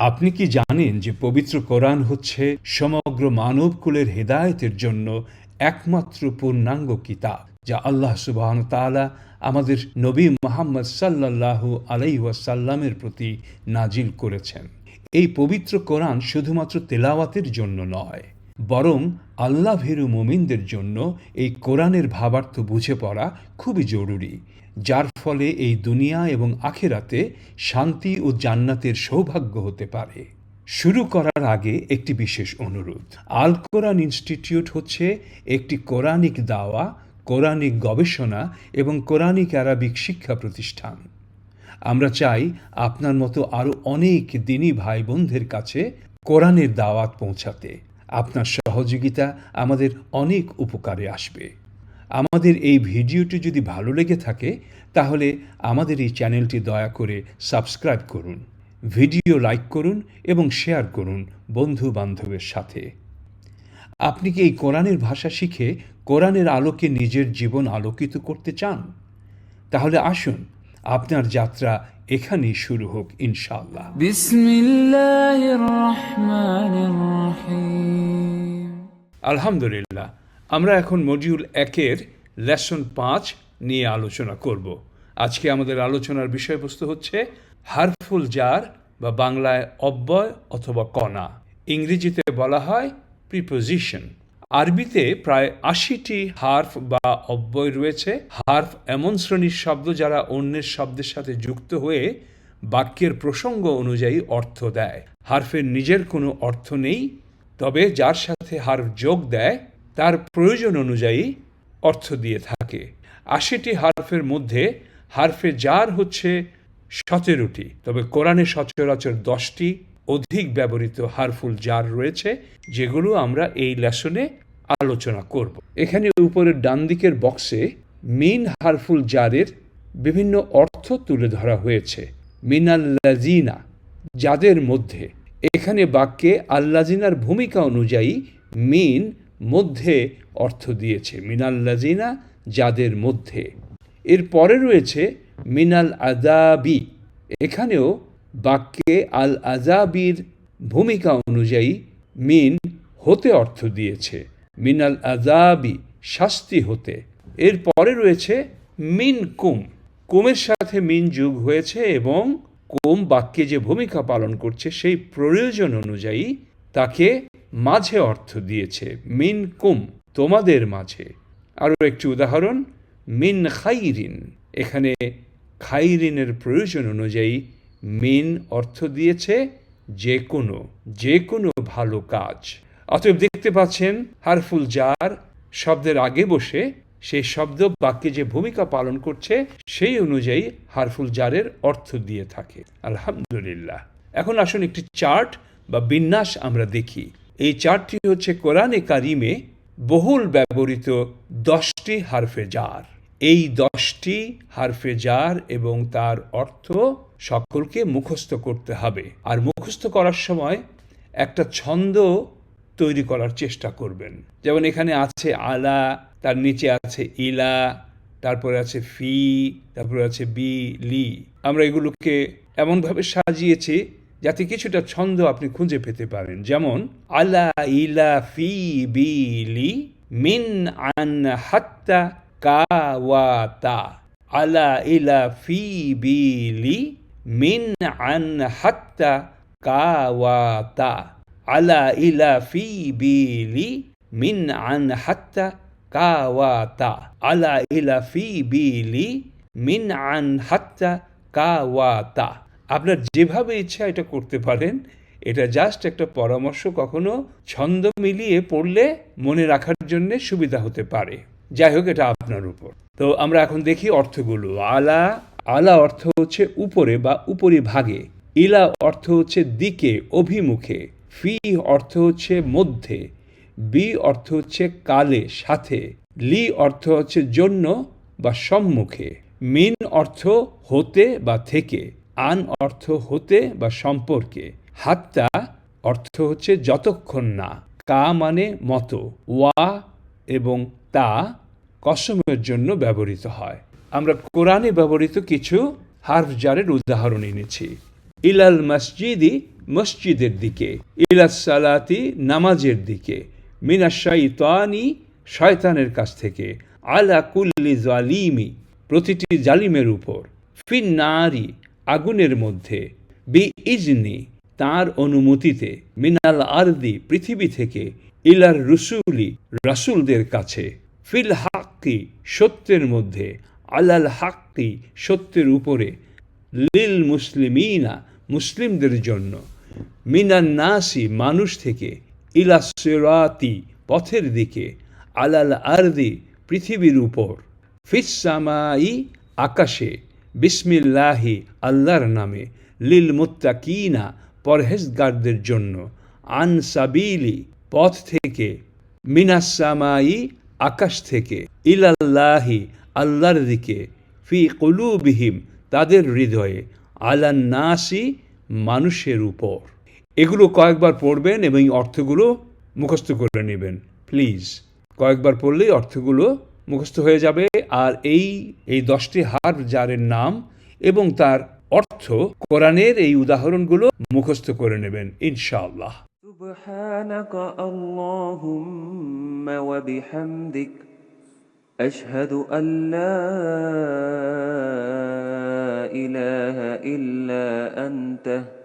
আপনি কি জানেন যে পবিত্র কোরআন হচ্ছে সমগ্র মানবকুলের হেদায়তের জন্য একমাত্র পূর্ণাঙ্গ কিতাব, যা আল্লাহ সুবাহন তালা আমাদের নবী মোহাম্মদ সাল্লাল্লাহু আলাইসাল্লামের প্রতি নাজিল করেছেন। এই পবিত্র কোরআন শুধুমাত্র তেলাওয়াতের জন্য নয় বরং আল্লাহ ভীরু মুমিনদের জন্য এই কোরআনের ভাবার্থ বুঝে পড়া খুবই জরুরি, যার ফলে এই দুনিয়া এবং আখেরাতে শান্তি ও জান্নাতের সৌভাগ্য হতে পারে। শুরু করার আগে একটি বিশেষ অনুরোধ। আল কোরআন ইনস্টিটিউট হচ্ছে একটি কোরআনিক দাওয়া, কোরআনিক গবেষণা এবং কোরআনিক আরবিক শিক্ষা প্রতিষ্ঠান। আমরা চাই আপনার মতো আরও অনেক দিনী ভাই বোনদের কাছে কোরআনের দাওয়াত পৌঁছাতে। আপনার সহযোগিতা আমাদের অনেক উপকারে আসবে। আমাদের এই ভিডিওটি যদি ভালো লেগে থাকে, তাহলে আমাদের এই চ্যানেলটি দয়া করে সাবস্ক্রাইব করুন, ভিডিও লাইক করুন এবং শেয়ার করুন বন্ধু বান্ধবের সাথে। আপনি কি এই কোরআনের ভাষা শিখে কোরআনের আলোকে নিজের জীবন আলোকিত করতে চান? তাহলে আসুন, আপনার যাত্রা এখানেই শুরু হোক ইনশাল্লাহ বিসমিল্লাহির রহমানির রহিম। আলহামদুলিল্লাহ, আমরা এখন মডিউল একের লেসন পাঁচ নিয়ে আলোচনা করব। আজকে আমাদের আলোচনার বিষয়বস্তু হচ্ছে হারফুল জার বা বাংলায় অব্যয় অথবা কণা। ইংরেজিতে বলা হয় প্রিপোজিশন আরবিতে প্রায় আশিটি হার্ফ বা অব্যয় রয়েছে। হার্ফ এমন শ্রেণির শব্দ যারা অন্যের শব্দের সাথে যুক্ত হয়ে বাক্যের প্রসঙ্গ অনুযায়ী অর্থ দেয়। হার্ফের নিজের কোনো অর্থ নেই তবে যার সাথে হার্ফ যোগ দেয়, তার প্রয়োজন অনুযায়ী অর্থ দিয়ে থাকে। আশিটি হারফের মধ্যে হারফে জার হচ্ছে সতেরোটি। তবে কোরআনে সচরাচর দশটি অধিক ব্যবহৃত হারফুল জার রয়েছে, যেগুলো আমরা এই লেসনে আলোচনা করব। এখানে উপরের ডান দিকের বক্সে মিন হারফুল জারের বিভিন্ন অর্থ তুলে ধরা হয়েছে। মিনাল্লাজিনা যাদের মধ্যে এখানে বাক্যে আল্লাজিনার ভূমিকা অনুযায়ী মিন মধ্যে অর্থ দিয়েছে। মিনাল্লাজিনা যাদের মধ্যে। এর পরে রয়েছে মিনাল আজাবি এখানেও বাক্যে আল আজাবির ভূমিকা অনুযায়ী মিন হতে অর্থ দিয়েছে। মিনাল আজাবি শাস্তি হতে। এর পরে রয়েছে মিন কুম কুমের সাথে মিন যোগ হয়েছে এবং কুম বাক্যে যে ভূমিকা পালন করছে সেই প্রয়োজন অনুযায়ী তাকে মাঝে অর্থ দিয়েছে, মিন কুম, তোমাদের মাঝে। আরও একটি উদাহরণ, মিন খাইরিন। এখানে খাইরিনের প্রয়োজন অনুযায়ী মিন অর্থ দিয়েছে যে কোনো যে কোনো ভালো কাজ। অতএব দেখতে পাচ্ছেন, হারফুল জার শব্দের আগে বসে সেই শব্দ বাক্যে যে ভূমিকা পালন করছে, সেই অনুযায়ী হারফুল জারের অর্থ দিয়ে থাকে। আলহামদুলিল্লাহ। এখন আসুন একটি চার্ট বা বিন্যাস আমরা দেখি। এই চার্টটি হচ্ছে কোরআনে কারিমে বহুল ব্যবহৃত দশটি হারফে জার। এই দশটি হারফে জার এবং তার অর্থ সকলকে মুখস্থ করতে হবে। আর মুখস্থ করার সময় একটা ছন্দ তৈরি করার চেষ্টা করবেন। যেমন এখানে আছে আলা তার নিচে আছে ইলা, তারপরে আছে ফি, তারপরে আছে বি, লি। আমরা এগুলোকে এমনভাবে সাজিয়েছি যাতে কিছুটা ছন্দ আপনি খুঁজে পেতে পারেন। যেমন, আলা ইলা ফি বি লি মিন আন হাত্তা কাওয়াতা আলা ইলা ফি বি লি মিন আন হাত্তা কাওয়াতা আলা ইলা ফি বি লি মিন আন হাত্তা কাওয়াতা আলা ইলা ফি বি লি মিন আন হাত্তা কাওয়াতা আপনার যেভাবে ইচ্ছা এটা করতে পারেন। এটা জাস্ট একটা পরামর্শ কখনো ছন্দ মিলিয়ে পড়লে মনে রাখার জন্য সুবিধা হতে পারে। যাই হোক, এটা আপনার উপর। তো আমরা এখন দেখি অর্থগুলো। আলা আলা অর্থ হচ্ছে উপরে বা উপরি ভাগে ইলা অর্থ হচ্ছে দিকে, অভিমুখে। ফি অর্থ হচ্ছে মধ্যে। বি অর্থ হচ্ছে কালে, সাথে। লি অর্থ হচ্ছে জন্য বা সম্মুখে। মিন অর্থ হতে বা থেকে। আন অর্থ হতে বা সম্পর্কে। হাত্তা অর্থ হচ্ছে যতক্ষণ না। কা মানে মতো। ওয়া এবং তা কসমের জন্য ব্যবহৃত হয়। আমরা কোরআনে ব্যবহৃত কিছু হার্ফ জারের উদাহরণ এনেছি। ইলাল মসজিদি মসজিদের দিকে। ইলাস সালাতি নামাজের দিকে। মিনা শাইতানি শয়তানের কাছ থেকে। আলা কুল্লি জালিমি, প্রতিটি জালিমের উপর। ফিন্নারি, আগুনের মধ্যে। বি ইজনি তার অনুমতিতে। মিনাল আরদি, পৃথিবী থেকে। ইলার রসুলি, রাসুলদের কাছে। ফিল হাক্কি, সত্যের মধ্যে। আলাল হাক্কি, সত্যের উপরে। লিল মুসলিমিনা, মুসলিমদের জন্য। মিনান নাসি, মানুষ থেকে। ইলা সিরাতি, পথের দিকে, আলাল আরদি, পৃথিবীর উপর। ফিসামাই আকাশে, বিসমিল্লাহি, আল্লাহর নামে, লিল মুত্তাকিনা, পরহেজগারদের জন্য। আনসাবিলি পথ থেকে মিনাসামাই আকাশ থেকে, ইলাল্লাহি, আল্লাহর দিকে, ফি কুলুবিহিম, তাদের হৃদয়ে, আলান নাসি, মানুষের উপর। এগুলো কয়েকবার পড়বেন এবং এই অর্থগুলো মুখস্থ করে নেবেন প্লিজ কয়েকবার পড়লেই অর্থগুলো মুখস্থ হয়ে যাবে আর এই এই দশটি হার জারের নাম এবং তার অর্থ কোরআনের এই উদাহরণগুলো মুখস্থ করে নেবেন ইনশাআল্লাহ سبحانك اللهم وبحمدك أشهد أن لا إله إلا أنت أستغفرك وأتوب إليك